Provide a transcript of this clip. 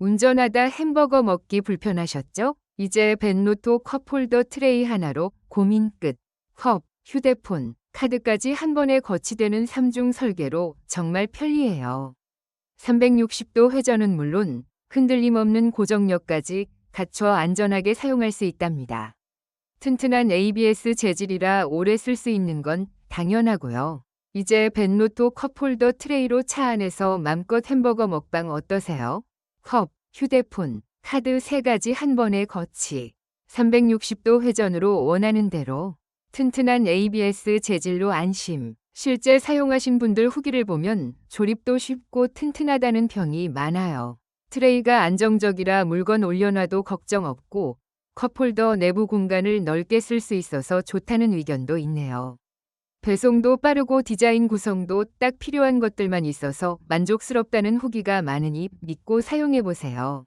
운전하다 햄버거 먹기 불편하셨죠? 이제 벤노토 컵홀더 트레이 하나로 고민 끝. 컵, 휴대폰, 카드까지 한 번에 거치되는 3중 설계로 정말 편리해요. 360도 회전은 물론 흔들림 없는 고정력까지 갖춰 안전하게 사용할 수 있답니다. 튼튼한 ABS 재질이라 오래 쓸 수 있는 건 당연하고요. 이제 벤노토 컵홀더 트레이로 차 안에서 맘껏 햄버거 먹방 어떠세요? 컵, 휴대폰, 카드 세 가지 한 번에 거치. 360도 회전으로 원하는 대로. 튼튼한 ABS 재질로 안심. 실제 사용하신 분들 후기를 보면 조립도 쉽고 튼튼하다는 평이 많아요. 트레이가 안정적이라 물건 올려놔도 걱정 없고 컵홀더 내부 공간을 넓게 쓸 수 있어서 좋다는 의견도 있네요. 배송도 빠르고 디자인 구성도 딱 필요한 것들만 있어서 만족스럽다는 후기가 많으니 믿고 사용해 보세요.